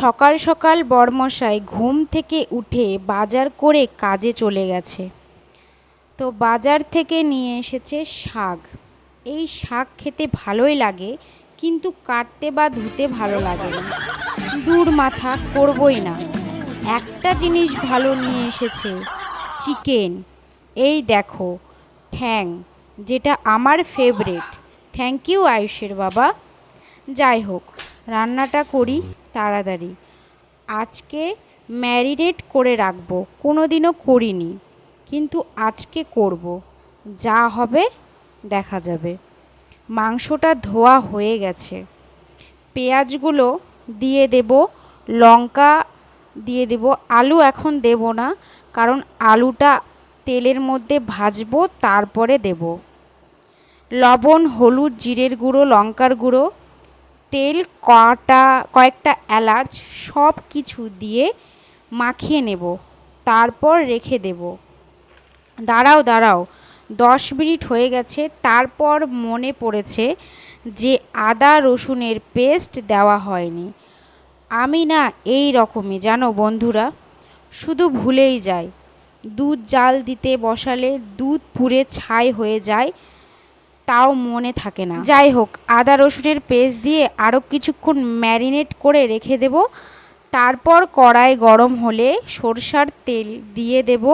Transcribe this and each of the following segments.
সকাল সকাল বরমশাই ঘুম থেকে উঠে বাজার করে কাজে চলে গেছে। তো বাজার থেকে নিয়ে এসেছে শাক। এই শাক খেতে ভালোই লাগে, কিন্তু কাটতে বা ধুতে ভালো লাগে না। দূর মাথা করবই না। একটা জিনিস ভালো নিয়ে এসেছে, চিকেন। এই দেখো, ঠ্যাং, যেটা আমার ফেভারেট থ্যাংক ইউ আয়ুষের বাবা। যাই হোক রান্নাটা করি তাড়াতাড়ি। আজকে ম্যারিনেট করে রাখব কোনো দিনও করিনি, কিন্তু আজকে করব। যা হবে দেখা যাবে। মাংসটা ধোয়া হয়ে গেছে। পেঁয়াজগুলো দিয়ে দেব, লঙ্কা দিয়ে দেব, আলু এখন দেব না, কারণ আলুটা তেলের মধ্যে ভাজবো, তারপরে দেব। লবণ, হলুদ, জিরের গুঁড়ো, লঙ্কার গুঁড়ো তেল, কটা, কয়েকটা এলাচ সব কিছু দিয়ে মাখিয়ে নেব। তারপর রেখে দেব। দাঁড়াও দাঁড়াও। দশ মিনিট হয়ে গেছে। তারপর মনে পড়েছে যে আদা রসুনের পেস্ট দেওয়া হয়নি। আমি না এই রকমই, জানো বন্ধুরা, শুধু ভুলেই যাই। দুধ জাল দিতে বসালে দুধ পুড়ে ছাই হয়ে যায়। তাও মনে থাকে না। যাই হোক, আদা রসুনের পেস্ট দিয়ে আরও কিছুক্ষণ ম্যারিনেট করে রেখে দেব। তারপর কড়াই গরম হলে সরষার তেল দিয়ে দেব।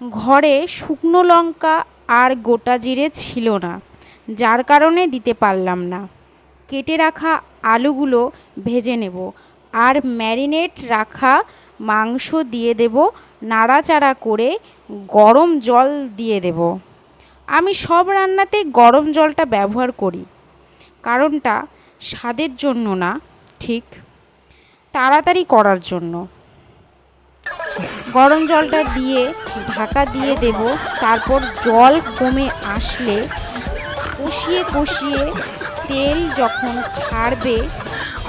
ঘরে শুকনো লঙ্কা আর গোটা জিরে ছিল না, যার কারণে দিতে পারলাম না। কেটে রাখা আলুগুলো ভেজে নেব আর ম্যারিনেট রাখা মাংস দিয়ে দেব। নাড়াচাড়া করে গরম জল দিয়ে দেব। আমি সব রান্নাতে গরম জলটা ব্যবহার করি। কারণটা স্বাদের জন্য না, ঠিক? তাড়াতাড়ি করার জন্য। গরম জলটা দিয়ে ঢাকা দিয়ে দেব, তারপর জল কমে আসলে কষিয়ে কষিয়ে তেল যখন ছাড়বে,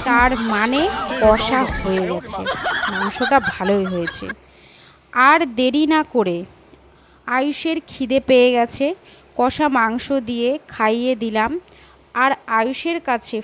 তার মানে কষা হয়ে গেছে, মাংসটা ভালোই হয়েছে। আর দেরি না করে আয়ুষের খিদে পেয়ে গেছে কষা মাংস দিয়ে খাইয়ে দিলাম। আর আয়ুষের কাছে